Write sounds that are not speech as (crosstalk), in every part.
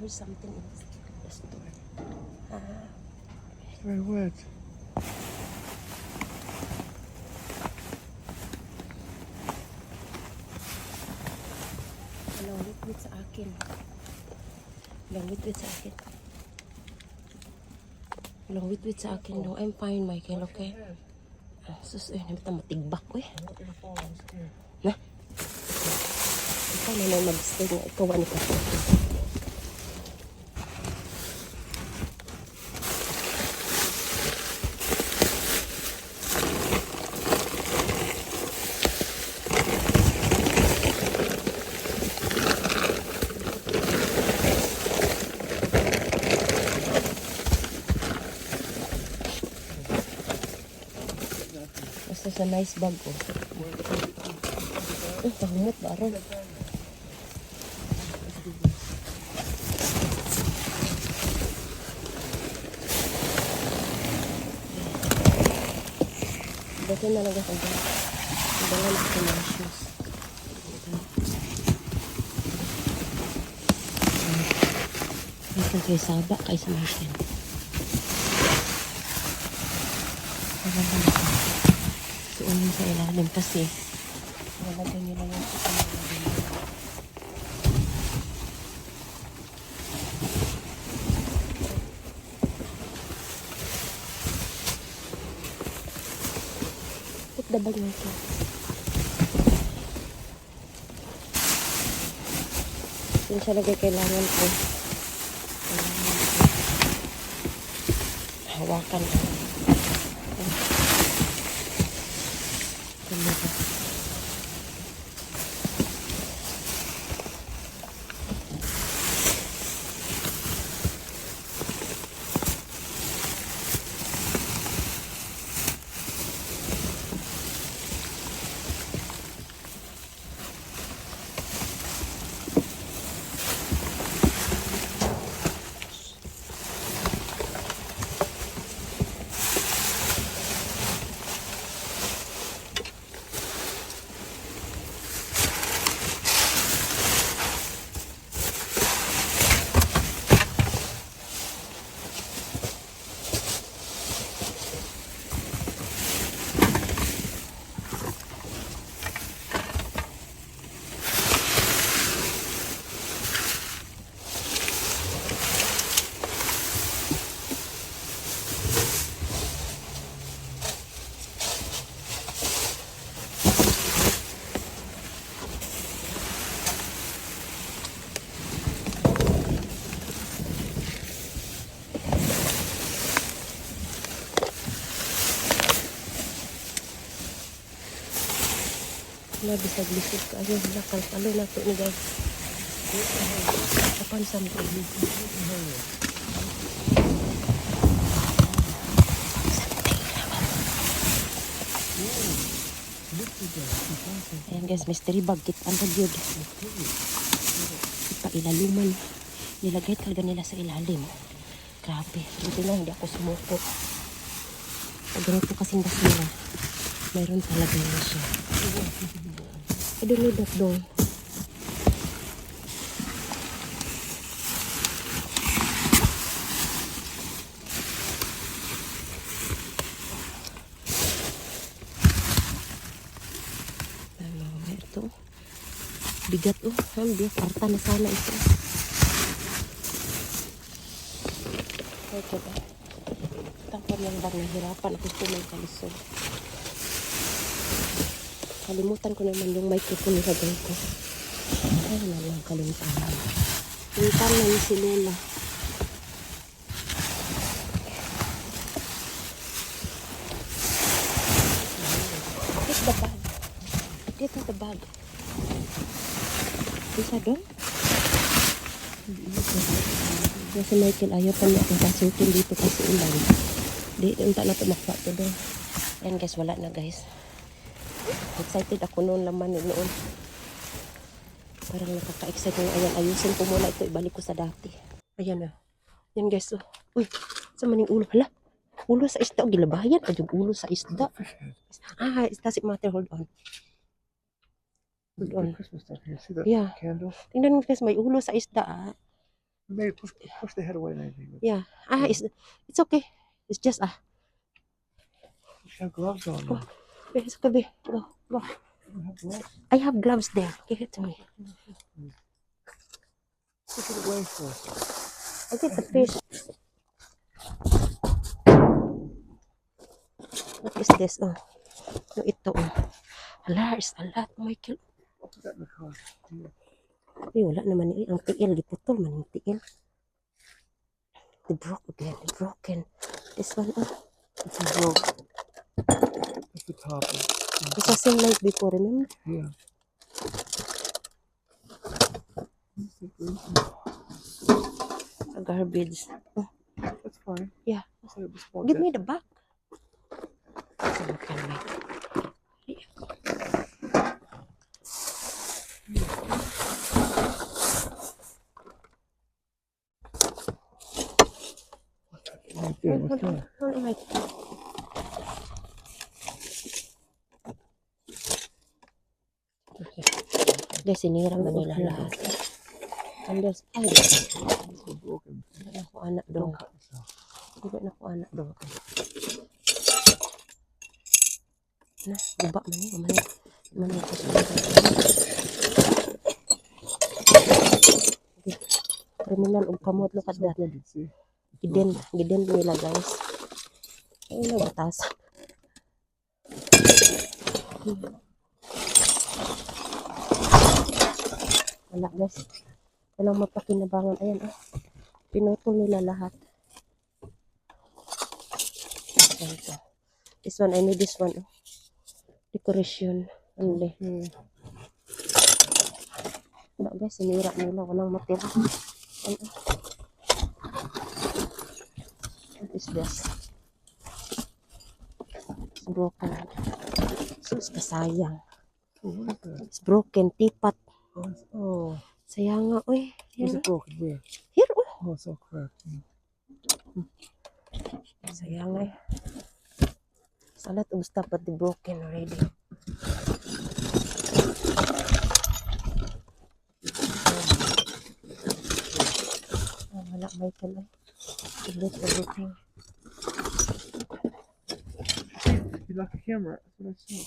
heard something in the store. Very wet. walang wit-wit sa akin. Walang wit-wit sa akin. Walang wit-wit sa akin. No, I'm fine, Michael, okay? Ah, sus, eh, namita matigbak, eh. Fall. I'm scared. Na? Ikaw na may mag-stay nga. Ikaw ano ka? Sa nice bag ko. Eh, pahumot ba ron? Dati na lang ako dyan. Dala na ako ng shoes. Ito kay Saba, kay sa Martin. Suunin sa ilalim kasi nalagyan nila yung sa ilalim. Put the bag mo ito. Yun siya lagay kailangan ko. Kailangan ko. Hawakan ko. Talaga. Wala bisag lisod ka. Ayun, nakal palo na to ni guys. Kapan sa mga Ayan guys, mystery bag kit ang yun. Ipailaluman. Nilagay talaga nila sa ilalim. Grabe. Buti na hindi ako sumuko. Pag ganito kasing basura, mayroon talaga yun siya. I don't know that though. Ano nga ito? Bigat oh. Ang biyak. Karta na sana ito. Okay ba? Tapos lang bang nahirapan ako ito may kalisod. Kalimutan ko naman yung microphone na gagawin ko. Ay, na lang kalimutan. Kalimutan na yung si Lola. Get the bag. Get the bag. Isa doon? Kasi Michael, ayaw pa niya akong pasukin dito kasi ulan. Di, unta na tumakpa to doon. Yan guys, wala na guys. Excited ako noon laman eh, noon. Parang nakaka-excite na ayan. Ayusin ko muna ito. Ibalik ko sa dati. Ayan na. Yan guys. Oh. Uy, sa maning ulo. Hala. Ulo sa isda. Oh, gilabayan. Ay, yung ulo sa isda. Ah, it doesn't matter. Hold on. Hold on. See that Yeah. candle? Tingnan mo guys, may ulo sa isda ah. Maybe push, push the head away, maybe. Yeah. Ah, it's, it's okay. It's just, ah, You have gloves on. though. It's okay, babe. Go, go. I have gloves there. Give it to me. Push it away first. I get the fish. What is this? Oh, no, ito. Oh. Hala, is a lot, Michael. Ay, wala naman eh. Ang tiil, giputol man yung tiil. The broke again, the broken. This one, oh. Is broke. That's the top. It's the same like before, remember? Yeah. A garbage. Oh, That's fine. yeah. It small. Give me the back. So, wait. Right there. Hold What's that? hold on, wait. Okay. Guys, sinira man nila lahat. And there's, ay, hindi na ko anak yourself. Hindi na ko anak doon. Na, guba man eh. Man, man ko sa Okay. Criminal og kamot look at that. Giden, giden nila guys. Ay na batas. Wala guys. Walang mapakinabangan. Ayan ah. Pinutol nila lahat. Ayan ito. This one, I need this one. oh. Decoration. Only. Yeah. Wala guys, sinira nila. Walang matira. Ayan ah. What is this? It's broken. Sus, kasayang. Oh? It's broken. Tipat. Oh, it's. Sayang nga, uy. Is Yan. it broken? Where? Here, oh. Oh, it's all cracked. Yeah. Sayang eh. Salat og stop but the broken already. Oh, wala Michael eh. Delete everything. You like a camera? That's what I said.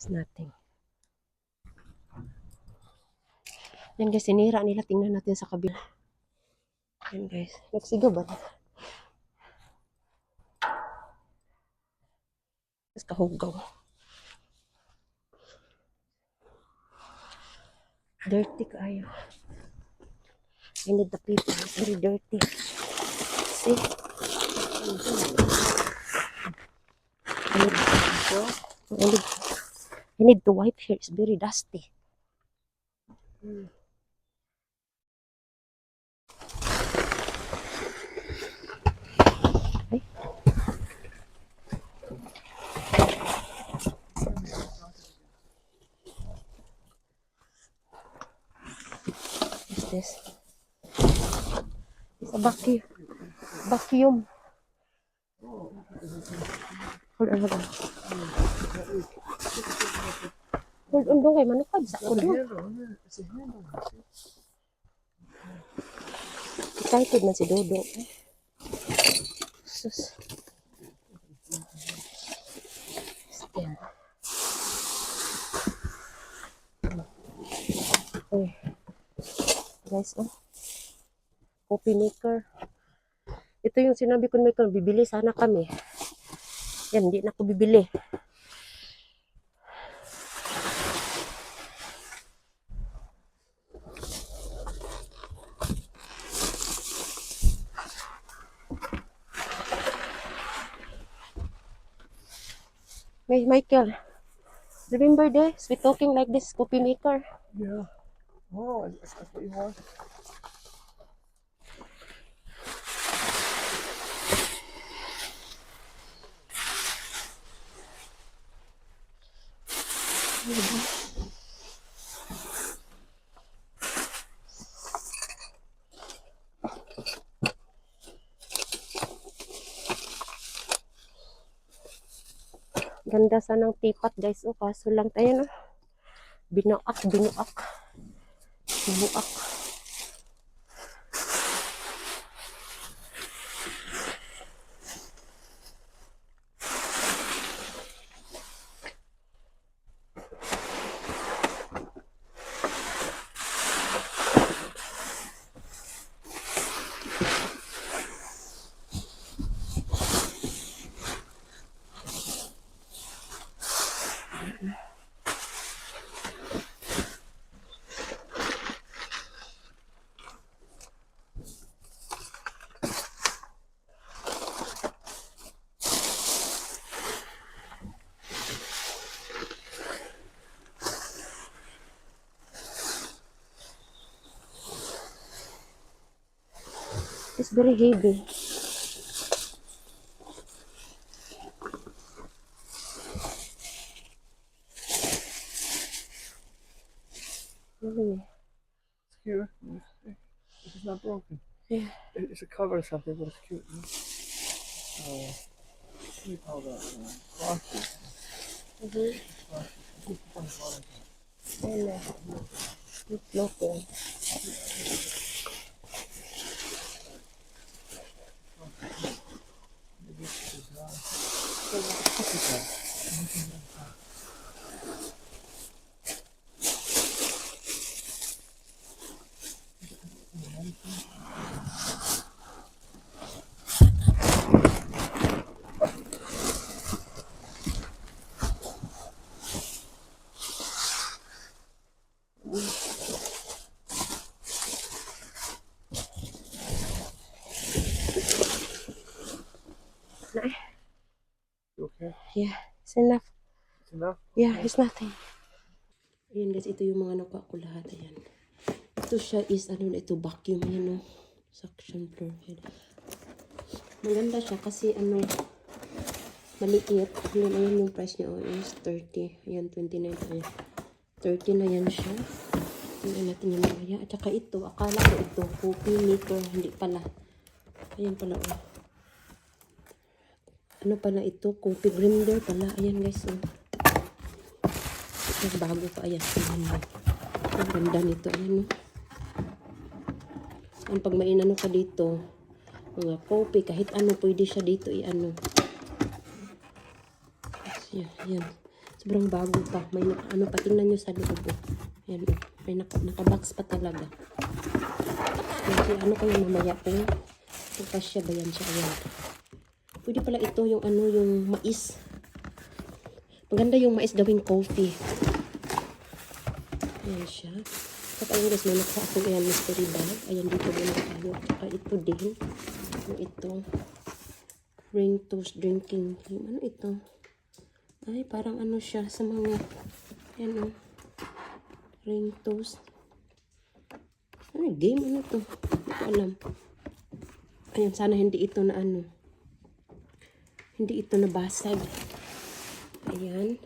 It's nothing. Yan guys, sinira nila. Tingnan natin sa kabila. Yan guys. Nagsigaw ba? Tapos kahugaw. Dirty kayo. I need the people. It's very dirty. See? I need, I need, I need to wipe here. It's very dusty. Ay. What's this? It's a vacuum. Vacuum. Hold on, hold on. Hold on, dong kay manukad sa a handle. Excited man si Dodo. Sus. Stand. Uy. Guys, oh. Coffee maker. Ito yung sinabi ko maker, bibili sana kami. Yan, hindi na ako bibili. Michael. Remember this? We talking like this coffee maker. Yeah. Oh, that's, that's what you want. Mm-hmm. Ganda sanang tipat guys. O kaso lang tayo na. Binuak, binuak. Binuak. It's very heavy. Ano yun? It's cute. This is not broken. Yeah. It- It's a cover or something, but it's cute. no? Uh, what do you call that? Uh, plastic. Mhm. Ayun na. It's floating. Na, You okay? yeah, it's enough. It's enough? Yeah, it's nothing. Ayan guys, ito yung mga nakuha ko lahat. Ayan. Ito siya is, ano na ito, vacuum. Ayan no. Suction floor head. Maganda siya kasi ano, maliit. Ayan, ayan yung price niya. Oh, is 30. Ayan, 29. Ayan. 30 na yan siya. Tingnan natin yung mamaya. At saka ito, akala ko ito, coffee maker. Hindi pala. Ayan pala, oh. Ano pala ito? Coffee grinder pala. Ayan guys, oh. Ito, bago pa. Ayan. Ayan. Ang ganda nito. Ayan, no? Ang pag mainano ka dito, mga coffee, kahit ano, pwede siya dito i-ano. Ayan. Sobrang bago pa. May naka, ano pa, tingnan nyo sa loob. Oh. Ayan, oh. May naka, naka-box pa talaga. Kasi ano yung mamaya kung kung kasya ba yan siya. Ayan. Pwede pala ito yung ano, yung mais. Maganda yung mais gawing coffee. Ayan siya. Saka ayun guys, may nakuha akong ayan mystery bag. Ayan dito din tayo. Saka ito din. Yung ito. Ring toast drinking. Ano ito? Ay, parang ano siya sa mga ayan o. Ring toast. Ano game? Ano to? Hindi ko alam. Ayan, sana hindi ito na ano. Hindi ito nabasag. Ayan.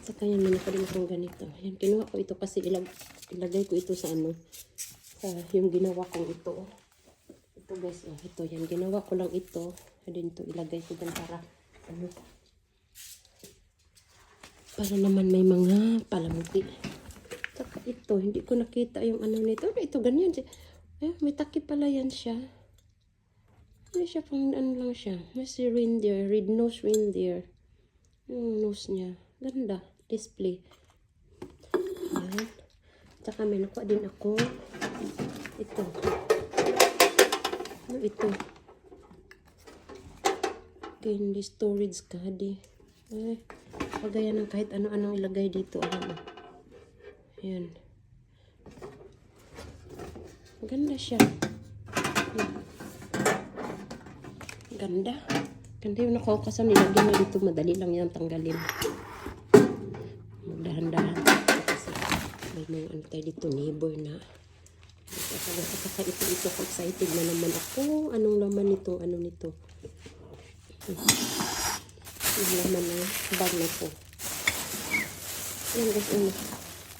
Saka yan, may nakarin akong ganito. Ayan, kinuha ko ito kasi ilag, ilagay ko ito sa ano, sa yung ginawa kong ito. Ito guys, oh, ito yan. Ginawa ko lang ito. And to ilagay ko dyan para, ano, para naman may mga palamuti. Saka ito, hindi ko nakita yung ano nito. Ito, ganyan. Eh, may takip pala yan siya. Ano siya pang ano lang siya. May si reindeer, red nose reindeer. Yung nose niya. Ganda. Display. Ayan. Tsaka may nakuha din ako. Ito. Ano ito? Candy storage caddy. Ay, pagaya ng kahit ano-anong ilagay dito. Ayan. oh. Ayan. Ganda siya. Ganda. Ganda yung nakuha kasi nilagyan na dito. Madali lang yan tanggalin. Magdahan-dahan. Kasi may mga ano tayo dito, neighbor na. Saka, ito, ito excited na naman ako. Anong laman nito? Ano nito? Yung laman na bag na to. Ayan guys, ano.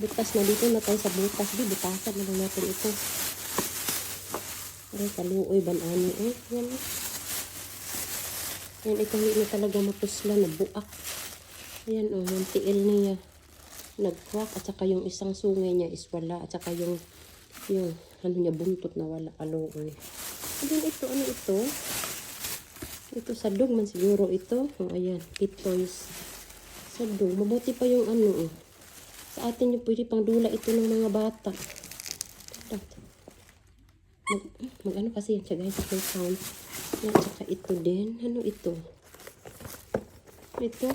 Butas na dito na tayo sa butas. Di, butasan na lang natin ito. Ay, kaluoy, banani. Eh, yan. Yan, ito hindi na talaga mapusla na buak. Ayan oh, yung tiil niya. Nag-crack at saka yung isang sungay niya is wala. At saka yung, yung ano niya, buntot na wala. Aloy. And ito, ano ito? Ito sadog man siguro ito. Oh, ayan, pit toys. Sadog. Mabuti pa yung ano oh. Sa atin yung pwede pang dula ito ng mga bata. Mag, mag ano kasi yan siya guys, ito sound. At saka ito din. Ano ito? Ito,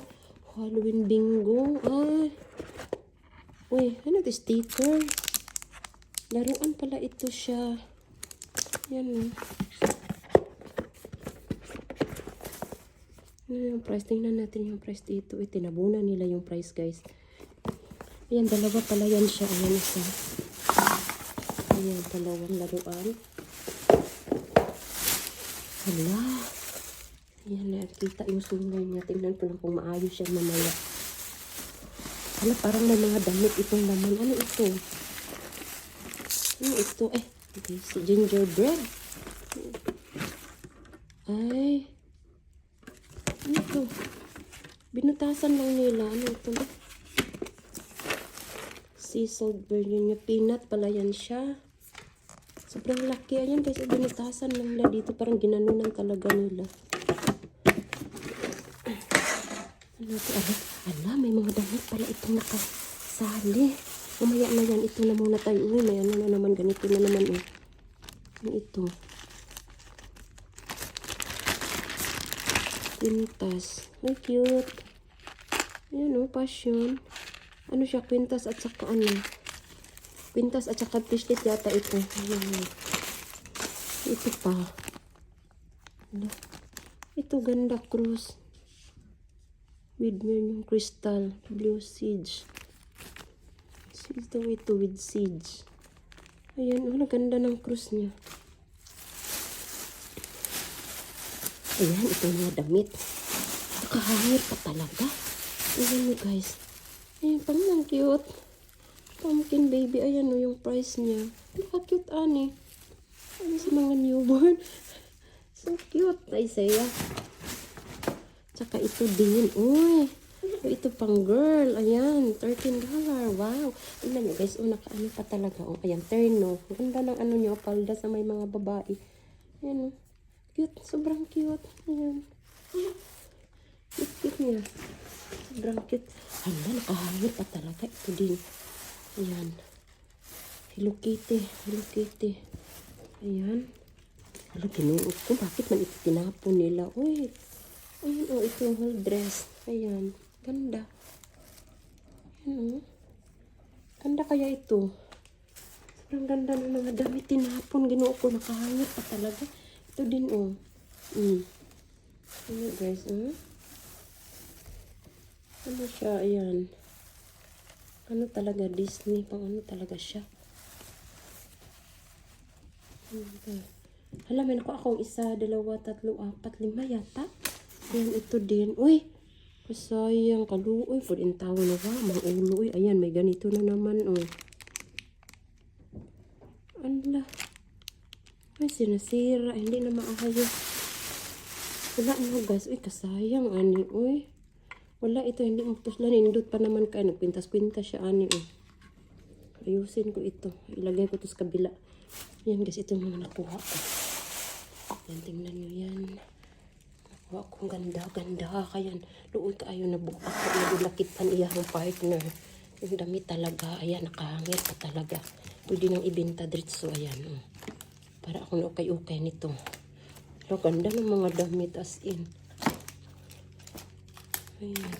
Halloween bingo. Ay. Uy, ano ito? Sticker. Laruan pala ito siya. Yan. oh. Ano yung price? Tingnan natin yung price dito. Eh, tinabunan nila yung price, guys. Ayan, dalawa pala yan siya. Ayan isa. Ayan, dalawang laruan. Hala. Ayan, nakikita yung sungay niya. Tingnan ko lang kung maayos siya mamaya. Hala, parang may mga damit itong laman. Ano ito? Ano ito? Eh, okay, si gingerbread. Ay. Ano ito? Binutasan lang nila. Ano ito? Sea salt version niya. Peanut pala yan siya. Sobrang laki. Ayan guys, binutasan lang nila dito. Parang ginanunan talaga nila. Ano ito? Ala, ala, may mga damit pala itong nakasali. Umaya na yan. Ito na muna tayo. Uy, may ano na naman. Ganito na naman. Eh. Ano ito? Quintas. Ay, cute. Ayan o, passion. Ano siya, quintas at saka ano. Quintas at saka fishlet yata ito. Ito pa. Ano? Ito ganda cruise. With yung crystal. Blue siege. Seeds daw ito with seeds. Ayan, oh, ganda ng cruise niya. Ayan, ito mga damit. Nakahangir pa talaga. Ayan mo guys. Ayan, parang ang cute. Pumpkin baby. Ayan o yung price niya. Napaka-cute ani. Ano sa mga newborn. (laughs) so cute. Ay, saya. Tsaka ito din. Uy. Ito pang girl. Ayan. $13. Wow. Tingnan nyo guys. Oh, nakaano pa talaga. Oh, ayan. Terno. Ganda ng ano nyo. Palda sa may mga babae. Ayan oh. Cute. Sobrang cute. Ayan. Cute, cute niya. Sobrang cute. Hala, nakahangit pa talaga. Ito din. Ayan. Hello Kitty. Hello Kitty. Ayan. Hala, tinuot ko. Bakit man ito tinapon nila? Uy. Ayan, oh. Ito yung whole dress. Ayan. Ganda. Ayan, oh. Ganda kaya ito. Sobrang ganda ng mga damit tinapon. Ginoo ko. Nakahangit pa talaga. Ito din, oh. Mm. Ano, guys, oh. Ano siya? Ayan. Ano talaga? Disney. Pang ano talaga siya? Ano ba? Hala, may nakuha akong isa, dalawa, tatlo, apat, lima yata. Ayan, ito din. Uy! Kasayang kaluoy. Food in tao na ba? Mang ulo. Uy, ayan, may ganito na naman, oh. Anla. Ay, sinasira. Hindi na maayos. Wala na, guys. Uy, kasayang, ani. Uy. Wala ito, hindi mo pusla. Nindot pa naman kayo. Nagpintas-pintas siya, ani. Oh. Ayusin ko ito. Ilagay ko ito sa kabila. Yan, guys. Ito yung mga nakuha ko. Yan, tingnan nyo yan. Nakuha ko ganda, ganda. Kaya, luoy ka ayaw na buka ko. Nagulakitan iya ang partner. Yung damit talaga. Ayan, nakahangit pa talaga. Pwede nang ibenta diretso. Ayan. Oh. Para ako na ukay-ukay nito. Lo, ganda ng mga damit as in. Ayan.